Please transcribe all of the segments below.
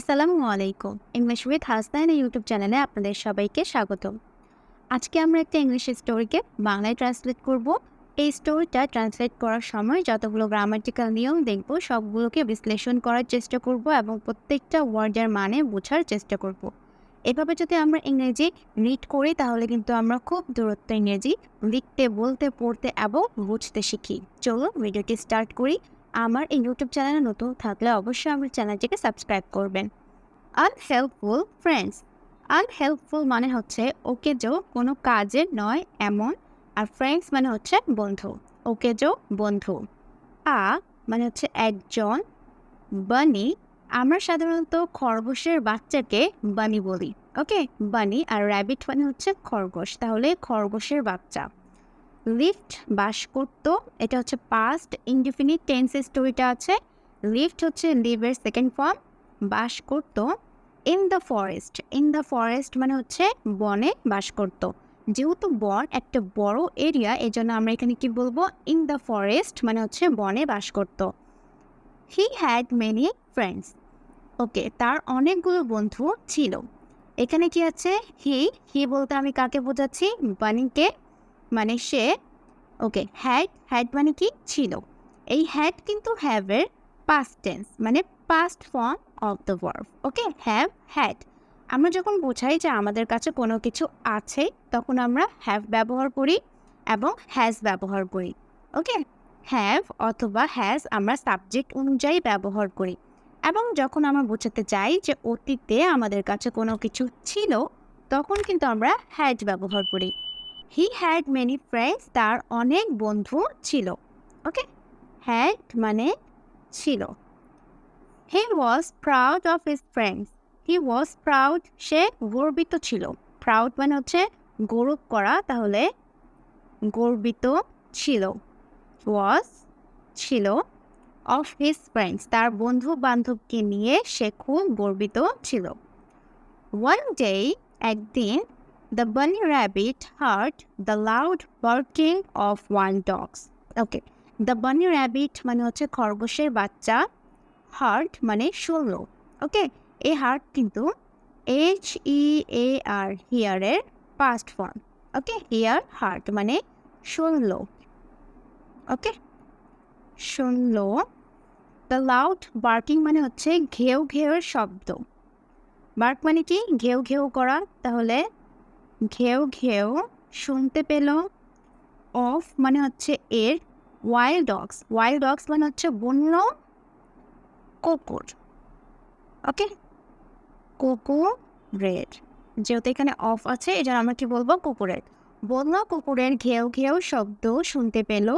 আসসালামু আলাইকুম। English with Hasnain YouTube চ্যানেলে আপনাদের সবাইকে স্বাগতম। আজকে আমরা একটা ইংলিশ স্টোরিকে বাংলায় ট্রান্সলেট করব। এই স্টোরিটা ট্রান্সলেট করার সময় যতগুলো গ্রামাটিক্যাল নিয়ম দেখব, সবগুলোকে বিশ্লেষণ করার চেষ্টা করব এবং প্রত্যেকটা ওয়ার্ডের মানে বোঝার চেষ্টা করব। এভাবে যদি আমরা ইংরেজি রিড করি, তাহলে কিন্তু আমরা খুব দূরত্ব ইংরেজি লিখতে, বলতে, পড়তে এবং বুঝতে শিখি। চলো ভিডিওটি স্টার্ট করি। আমার এই ইউটিউব চ্যানেলে নতুন থাকলে অবশ্যই আমার চ্যানেলটিকে সাবস্ক্রাইব করবেন। আনহেল্পফুল ফ্রেন্ডস আনহেল্পফুল মানে হচ্ছে ওকে জো কোনো কাজের নয় এমন, আর ফ্রেন্ডস মানে হচ্ছে বন্ধু। ওকে জো বন্ধু। আ মানে হচ্ছে একজন বানি আমরা সাধারণত খরগোশের বাচ্চাকে বানি বলি। ওকে? বানি আর র্যাবিট মানে হচ্ছে খরগোশ। তাহলে খরগোশের বাচ্চা। লিফট বাস করত এটা হচ্ছে পাস্ট ইনডিফিনিট টেন্সের স্টোরিটা আছে। লিফট হচ্ছে লিভের সেকেন্ড ফর্ম বাস করত in the forest in the forest মানে হচ্ছে বনে বাস করত যেহেতু বন একটা বড় এরিয়া এই জন্য আমরা এখানে কি বলব? ইন দ্য ফরেস্ট মানে হচ্ছে বনে বাস করত he had many friends okay তার অনেকগুলো বন্ধু ছিল। এখানে কি আছে? হি হি বলতে আমি কাকে বোঝাচ্ছি? বানিকে। মানে সে, ওকে হ্যাড হ্যাড মানে কি? ছিল। এই হ্যাড কিন্তু হ্যাভের পাস্ট টেন্স মানে past form of the verb okay? Have had আমরা যখন বোঝাই যে আমাদের কাছে কোনো কিছু আছে, তখন আমরা হ্যাভ ব্যবহার করি এবং হ্যাজ ব্যবহার করি, ওকে? হ্যাভ অথবা হ্যাজ আমরা সাবজেক্ট অনুযায়ী ব্যবহার করি এবং যখন আমরা বোঝাতে চাই যে অতীতে আমাদের কাছে কোনো কিছু ছিল, তখন কিন্তু আমরা হ্যাড ব্যবহার করি। হি হ্যাড মেনি ফ্রেন্ডস তার অনেক বন্ধু ছিল। ওকে হ্যাড মানে ছিল। He was proud of his friends he was proud সে গর্বিত ছিল। প্রাউড মানে হচ্ছে গৌরব করা, তাহলে গর্বিত ছিল। ওয়াজ ছিল অফ হিস ফ্রেন্ডস তার বন্ধু বান্ধবকে নিয়ে সে খুব গর্বিত ছিল। ওয়ান ডে একদিন The bunny rabbit heard the loud barking of one dog. Okay, the bunny rabbit মানে হচ্ছে খরগোশের বাচ্চা হার্ট মানে শুনল ওকে এই হার্ট কিন্তু H E A R হিয়ারের past form okay hear heard মানে শুনল ওকে শুনল দ্য লাউড বার্কিং মানে হচ্ছে ঘেউ ঘেউর শব্দ। বার্ক মানে কি? ঘেউ ঘেউ করা। তাহলে ঘেউ ঘেউ শুনতে পেল অফ মানে হচ্ছে এর ওয়াইল্ড ডগস ওয়াইল্ড ডগস মানে হচ্ছে বন্য কুকুর ওকে কুকুর রেড যেহেতু এখানে অফ আছে এটা আমরা কি বলব? কুকুরের বন্য কুকুরের ঘেউ ঘেউ শব্দ শুনতে পেল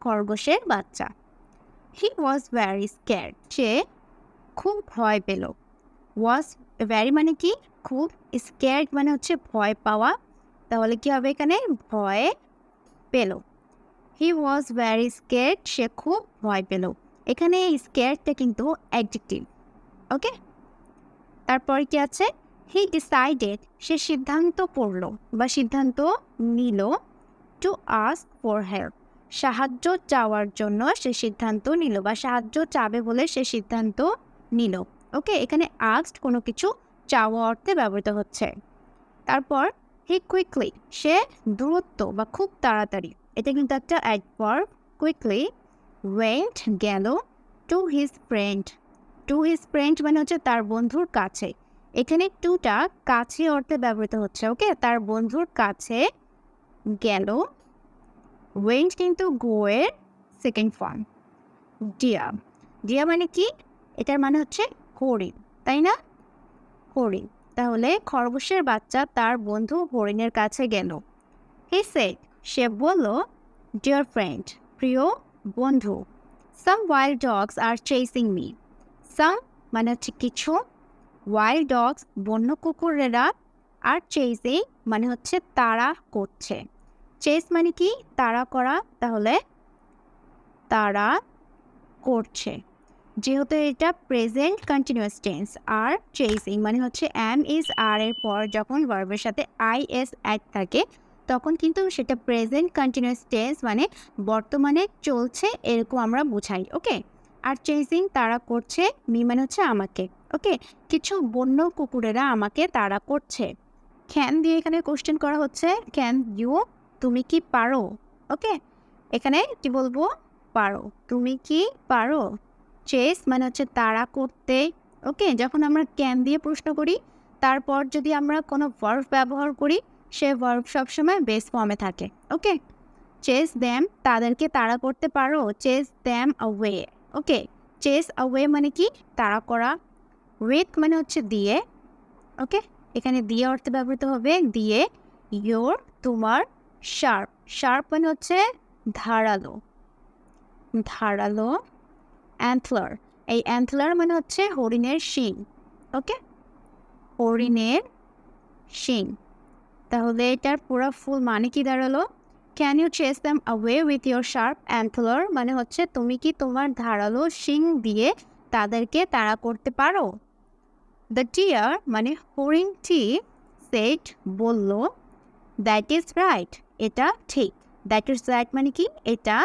খরগোশের বাচ্চা। হি ওয়াজ ভ্যারি স্ক্যার সে খুব ভয় পেল। ওয়াজ ভ্যারি মানে কি? খুব স্ক্যার্ড মানে হচ্ছে ভয় পাওয়া। তাহলে কি হবে এখানে? ভয় পেল। হি ওয়াজ ভ্যারি স্কেয়ার্ড সে খুব ভয় পেল। এখানে স্কেয়ার্ডটা কিন্তু অ্যাডজেক্টিভ ওকে তারপর কি আছে? হি ডিসাইডেড সে সিদ্ধান্ত পড়ল বা সিদ্ধান্ত নিল টু আস্ক ফর হেল্প সাহায্য চাওয়ার জন্য সে সিদ্ধান্ত নিল বা সাহায্য চাবে বলে সে সিদ্ধান্ত নিল। ওকে, এখানে আস্ট কোনো কিছু চাওয়া অর্থে ব্যবহৃত হচ্ছে। তারপর হি কুইকলি সে দূরত্ব বা খুব তাড়াতাড়ি, এটা কিন্তু একটা অ্যাডভার্ব কুইকলি ওয়েন্ট গেল to his friend to his friend মানে হচ্ছে তার বন্ধুর কাছে। এখানে টুটা কাছে অর্থে ব্যবহৃত হচ্ছে, ওকে? তার বন্ধুর কাছে গেল। ওয়েন্ট কিন্তু গোয়ের সেকেন্ড ফর্ম ডিয়া ডিয়া মানে কি? এটার মানে হচ্ছে হরিণ, তাই না? হরিণ, তাহলে খরগোশের বাচ্চা তার বন্ধু হরিণের কাছে গেল। হি সেড সে বলল ডিয়ার ফ্রেন্ড প্রিয় বন্ধু some wild dogs are chasing me some মানে হচ্ছে কিছু ওয়াইল্ড ডগস বন্য কুকুরেরা আর চেসিং মানে হচ্ছে তারা করছে। চেস মানে কি? তারা করা, তাহলে তারা করছে। যেহেতু এটা প্রেজেন্ট কন্টিনিউয়াস টেন্স আর চেসিং মানে হচ্ছে এম ইজ আর এর পর যখন ভার্বের সাথে আই এস অ্যাড থাকে, তখন কিন্তু সেটা প্রেজেন্ট কন্টিনিউয়াস টেন্স মানে বর্তমানে চলছে এরকম আমরা বোঝাই ওকে আর চেজিং তারা করছে মি মানে হচ্ছে আমাকে ওকে কিছু বন্য কুকুরেরা আমাকে তাড়া করছে। ক্যান দিয়ে এখানে কোশ্চেন করা হচ্ছে ক্যান ইউ তুমি কি পারো ওকে এখানে কি বলব? পারো। তুমি কি পারো? চেস মানে হচ্ছে তাড়া করতে, ওকে? যখন আমরা ক্যান দিয়ে প্রশ্ন করি, তারপর যদি আমরা কোনো ভার্ভ ব্যবহার করি, সে ভার্ভ সবসময় বেস ফর্মে থাকে, ওকে? চেস দ্যাম তাদেরকে তাড়া করতে পারো। Chase them away okay? Chase away মানে কি? তাড়া করা। উইথ মানে হচ্ছে দিয়ে, ওকে? এখানে দিয়ে অর্থে ব্যবহৃত হবে, দিয়ে ইয়োর তোমার শার্প শার্প মানে হচ্ছে ধারালো। ধারালো। অ্যান্থলার এই অ্যান্থলার মানে হচ্ছে হরিণের শিং ওকে হরিণের শিং। তাহলে এটার পুরো ফুল মানে কি দাঁড়াল? Can you chase them away with your sharp antler মানে হচ্ছে তুমি কি তোমার ধারালো শিং দিয়ে তাদেরকে তাড়া করতে পারো? দ্য টিয়ার মানে হরিণটি সেট বলল দ্যাট ইজ রাইট এটা ঠিক। দ্যাট ইজ রাইট মানে কি? এটা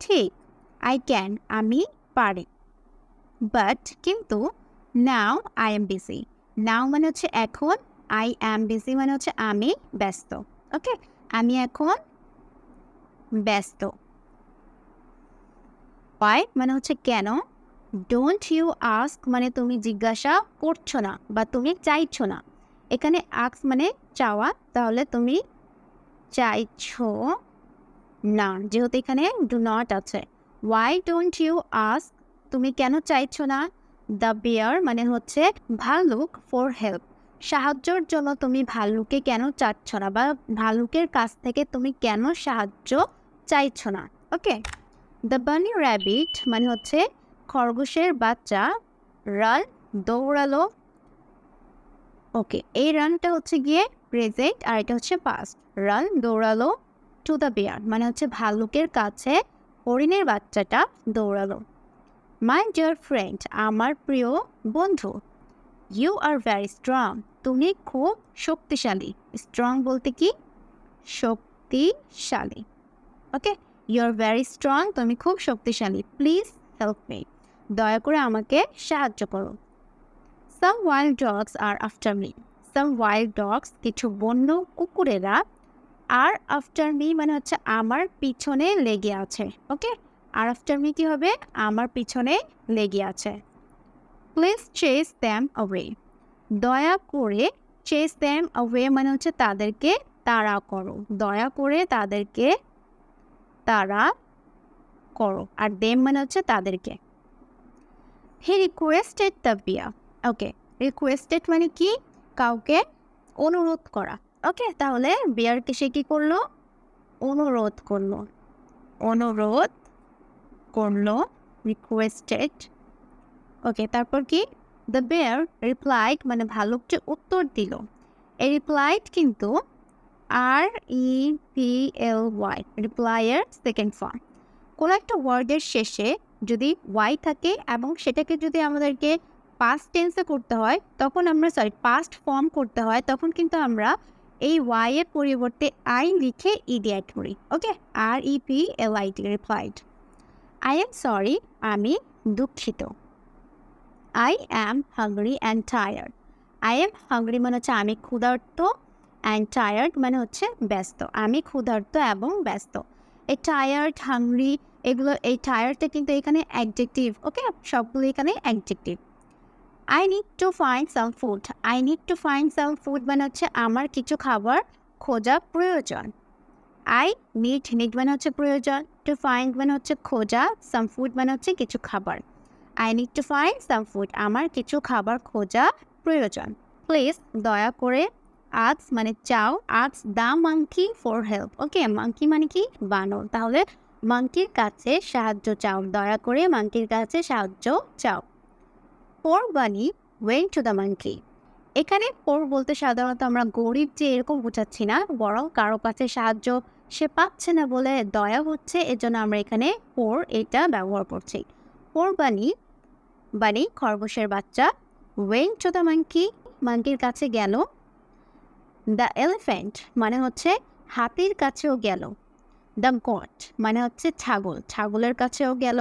ঠিক। আই ক্যান আমি পারি। বাট কিন্তু now I am busy now মানে হচ্ছে এখন আই অ্যাম বিজি মানে হচ্ছে আমি ব্যস্ত। ওকে আমি এখন ব্যস্ত। ওয়াই মানে হচ্ছে কেন? ডোন্ট ইউ আস্ক মানে তুমি জিজ্ঞাসা করছ না বা তুমি চাইছো না। এখানে আস্ক মানে চাওয়া, তাহলে তুমি চাইছো না। যেহেতু এখানে ডু নট আছে। ওয়াই ডোন্ট ইউ আস্ক তুমি কেন চাইছো না? দ্য বিয়ার মানে হচ্ছে ভাল্লুক ফর হেল্প সাহায্যর জন্য তুমি ভাল্লুকে কেন চাচ্ছ না বা ভাল্লুকের কাছ থেকে তুমি কেন সাহায্য চাইছো না? ওকে দ্য বানি র্যাবিট মানে হচ্ছে খরগোশের বাচ্চা। রান দৌড়ালো। ওকে এই রানটা হচ্ছে গিয়ে প্রেজেন্ট আর এটা হচ্ছে পাস্ট রান দৌড়ালো। টু দ্য বিয়ার মানে হচ্ছে ভাল্লুকের কাছে হরিণের বাচ্চাটা দৌড়ালো। মাই ডিয়ার ফ্রেন্ড আমার প্রিয় বন্ধু ইউ আর ভ্যারি স্ট্রং তুমি খুব শক্তিশালী। স্ট্রং বলতে কি? শক্তিশালী। Okay you are very strong তুমি খুব শক্তিশালী। প্লিজ হেল্প মি দয়া করে আমাকে সাহায্য করো। Some wild dogs are after me some wild dogs কিছু বন্য কুকুরেরা আর আফটার মি মানে হচ্ছে আমার পিছনে লেগে আছে ওকে আর আফটার মি কী হবে? আমার পিছনে লেগে আছে। প্লিজ চেস দ্যাম অ্যাওয়ে দয়া করে চেস দ্যাম অ্যাওয়ে মানে হচ্ছে তাদেরকে তাড়া করো। দয়া করে তাদেরকে তাড়া করো। আর দেম মানে হচ্ছে তাদেরকে। হি রিকোয়েস্টেড দ্য বিয়া ওকে রিকোয়েস্টেড মানে কি? কাউকে অনুরোধ করা। ওকে, তাহলে বিয়ারকে সে কী করল? অনুরোধ করল। অনুরোধ করল রিকোয়েস্টেড ওকে, তারপর কি? দ্য বেয়ার রিপ্লাইড মানে ভালুকটি উত্তর দিল। এই রিপ্লাইড কিন্তু R E P L Y রিপ্লাইয়ের second form কোনো একটা ওয়ার্ডের শেষে যদি ওয়াই থাকে এবং সেটাকে যদি আমাদেরকে পাস্ট টেন্সে করতে হয়, তখন আমরা সরি পাস্ট ফর্ম করতে হয়, তখন কিন্তু আমরা এই ওয়াই এর পরিবর্তে আই লিখে ইডি অ্যাড করি okay R E P L I T replied I am sorry আমি দুঃখিত। I am hungry and tired I am hungry মানে হচ্ছে আমি ক্ষুধার্ত অ্যান্ড টায়ার্ড মানে হচ্ছে ব্যস্ত। আমি ক্ষুধার্ত এবং ব্যস্ত। এই টায়ার্ড হাংরি এগুলো, এই টায়ার্ডটা কিন্তু এখানে অ্যাডজেক্টিভ ওকে সবগুলো এখানে adjective I need to find some food I need to find some food মানে হচ্ছে আমার কিছু খাবার খোঁজা প্রয়োজন। আই নিড নিড মানে হচ্ছে প্রয়োজন। টু ফাইন্ড মানে হচ্ছে খোঁজা সাম ফুড মানে হচ্ছে কিছু খাবার। I need to find some food আমার কিছু খাবার খোঁজা প্রয়োজন। প্লিজ দয়া করে আজ মানে চাও ask the monkey for help okay monkey মানে কি? বানর। তাহলে মাংকির কাছে সাহায্য চাও। দয়া করে মাংকির কাছে সাহায্য চাও। Poor bunny went to the monkey এখানে পোর বলতে সাধারণত আমরা গরিব যে এরকম বোঝাচ্ছি না, বরং কারও কাছে সাহায্য সে পাচ্ছে না বলে দয়া হচ্ছে, এজন্য আমরা এখানে পোর এটা ব্যবহার করছি। পোর বানি বানি খরগোশের বাচ্চা ওয়েন টু দ্য মাংকি মাংকির কাছে গেল। দ্য এলিফ্যান্ট মানে হচ্ছে হাতির কাছেও গেল। দ্য গট মানে হচ্ছে ছাগল, ছাগলের কাছেও গেল।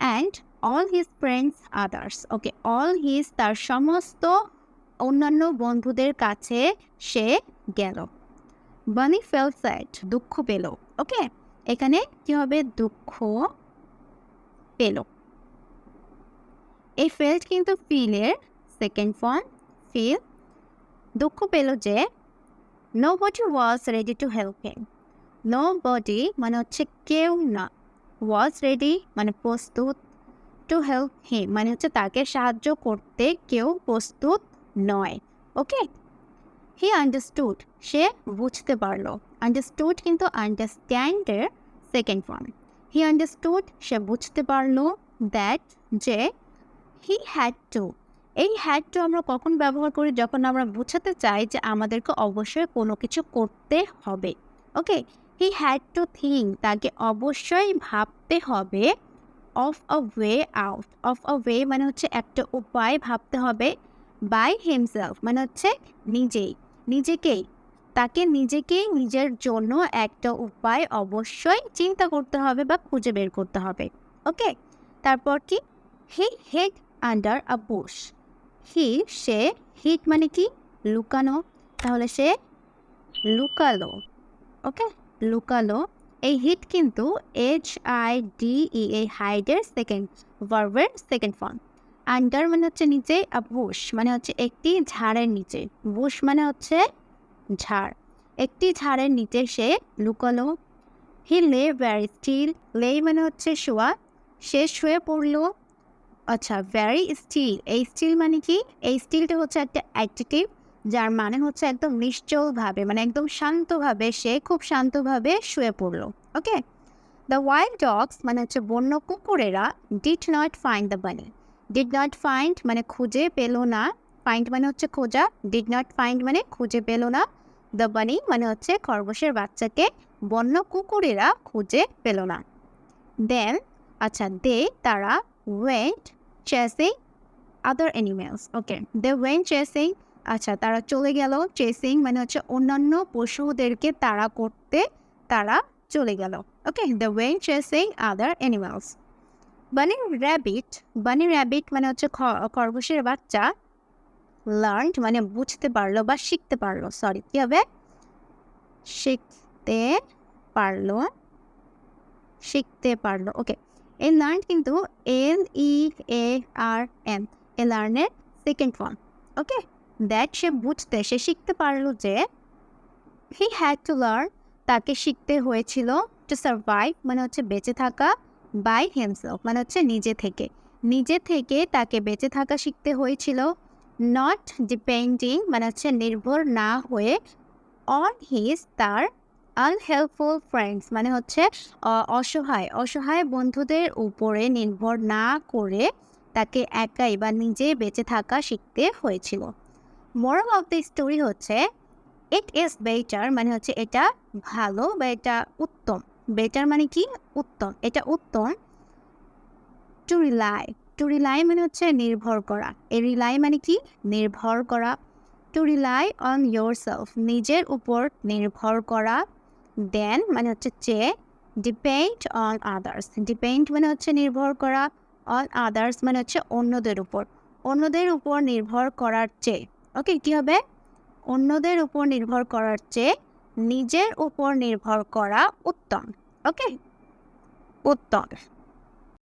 And all his friends others okay all his তার সমস্ত অন্যান্য বন্ধুদের কাছে সে গেল। বানি ফেল স্যাড দুঃখ পেল। ওকে এখানে কি হবে? দুঃখ পেল। এই ফেল্ট কিন্তু ফিলের সেকেন্ড ফর্ম ফিল দুঃখ পেল যে nobody was ready to help him nobody মানে হচ্ছে কেউ না। ওয়াজ রেডি মানে প্রস্তুত টু হেল্প হিম মানে হচ্ছে তাকে সাহায্য করতে কেউ প্রস্তুত নয় ওকে হি আন্ডারস্টুড সে বুঝতে পারল। আন্ডারস্টুড কিন্তু আন্ডারস্ট্যান্ডের সেকেন্ড ফর্ম হি আন্ডারস্টুড সে বুঝতে পারল দ্যাট যে হি হ্যাড টু এই হ্যাড টু আমরা কখন ব্যবহার করি? যখন আমরা বুঝাতে চাই যে আমাদেরকে অবশ্যই কোনো কিছু করতে হবে okay he had to think তাকে অবশ্যই ভাবতে হবে of a way out of a way মানে হচ্ছে একটা উপায় ভাবতে হবে বাই হিমসেলফ মানে হচ্ছে নিজেই, নিজেকেই, তাকে নিজেকেই নিজের জন্য একটা উপায় অবশ্যই চিন্তা করতে হবে বা খুঁজে বের করতে হবে ওকে তারপর কি? He hid under a bush he say hid মানে কি? লুকানো, তাহলে সে লুকালো ওকে লুকালো এই হিট কিন্তু এইচ আই ডি ই এই হাইডের সেকেন্ড ভার্বের সেকেন্ড ফর্ম আন্ডার মানে হচ্ছে নিচে বুশ মানে হচ্ছে একটি ঝাড়ের নিচে। বুশ মানে হচ্ছে ঝাড়। একটি ঝাড়ের নিচে সে লুকালো। হি লে ভ্যারি স্টিল লে মানে হচ্ছে শোয়া। সে শুয়ে পড়ল। আচ্ছা ভ্যারি স্টিল এই স্টিল মানে কি? এই স্টিলটা হচ্ছে একটা অ্যাডজেটিভ যার মানে হচ্ছে একদম নিশ্চলভাবে মানে একদম শান্তভাবে সে খুব শান্তভাবে শুয়ে পড়ল, ওকে? দ্য ওয়াইল্ড ডগস মানে হচ্ছে বন্য কুকুরেরা did not find the bunny did not find মানে খুঁজে পেল না ফাইন্ড মানে হচ্ছে খোঁজা ডিড নট ফাইন্ড মানে খুঁজে পেল না দ্য বানি মানে হচ্ছে খরগোশের বাচ্চাকে বন্য কুকুরেরা খুঁজে পেল না। দেন আচ্ছা দে তারা went chasing other animals okay they went chasing আচ্ছা তারা চলে গেল চেসিং মানে হচ্ছে অন্যান্য পশুদেরকে তাড়া করতে তারা চলে গেল। Okay the went chasing other animals bunny rabbit bunny rabbit মানে হচ্ছে খরগোশের বাচ্চা লার্ন মানে বুঝতে পারল বা শিখতে পারল সরি কী হবে? শিখতে পারল শিখতে পারল ওকে এই লার্ন কিন্তু L E A R N A লার্নের second form okay that সে বুঝতে, সে শিখতে পারল যে হি হ্যাড টু লার্ন, তাকে শিখতে হয়েছিল টু সার্ভাইভ মানে হচ্ছে বেঁচে থাকা বাই হিমসেলফ মানে হচ্ছে নিজে থেকে। নিজে থেকে তাকে বেঁচে থাকা শিখতে হয়েছিল, নট ডিপেন্ডিং মানে হচ্ছে নির্ভর না হয়ে অন হিজ তার আনহেল্পফুল ফ্রেন্ডস মানে হচ্ছে অসহায় অসহায় বন্ধুদের উপরে নির্ভর না করে তাকে একাই বা নিজে বেঁচে থাকা শিখতে হয়েছিল। মোরাল অফ দ্য স্টোরি হচ্ছে ইট ইজ বেটার মানে হচ্ছে এটা ভালো বা এটা উত্তম। বেটার মানে কি? উত্তম। এটা উত্তম টু রিলাই টু রিলাই মানে হচ্ছে নির্ভর করা। এই রিলাই মানে কি? নির্ভর করা। To rely on yourself নিজের উপর নির্ভর করা। দেন মানে হচ্ছে চেয়ে ডিপেন্ড অন আদার্স ডিপেন্ড মানে হচ্ছে নির্ভর করা। অন আদার্স মানে হচ্ছে অন্যদের উপর। অন্যদের উপর নির্ভর করার চেয়ে। ওকে, কী হবে? অন্যদের উপর নির্ভর করার চেয়ে নিজের উপর নির্ভর করা উত্তম, ওকে? উত্তম।